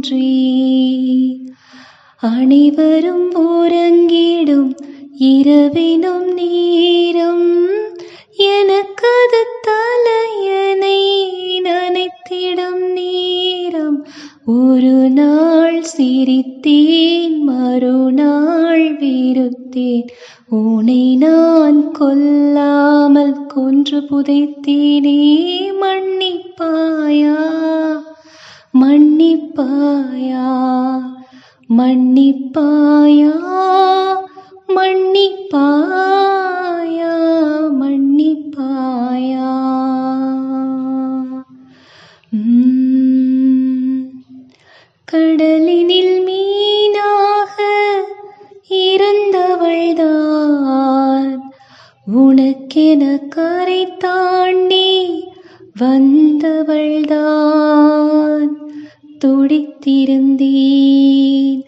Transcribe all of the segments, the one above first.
ஒன்றே அனைவரும் உறங்கிடும் இரவினும் நேரம். எனக்கது தலையனை நினைத்திடும் நேரம். ஒரு நாள் சிரித்தேன் மறுநாள் வீருத்தேன் உனை நான் கொல்லாமல் கொன்று புதைத்தேனே மண் மன்னிப்பாயா மன்னிப்பாயா மன்னிப்பாயா மன்னிப்பாயா. கடலினில் மீனாக இருந்தவள்தான். உனக்கென கரை தாண்டி வந்தவள்தான். துடித்திருந்தேன்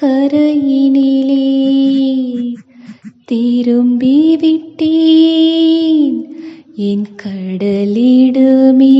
கரையினிலே திரும்பி விட்டேன் என் கடலிடுமே.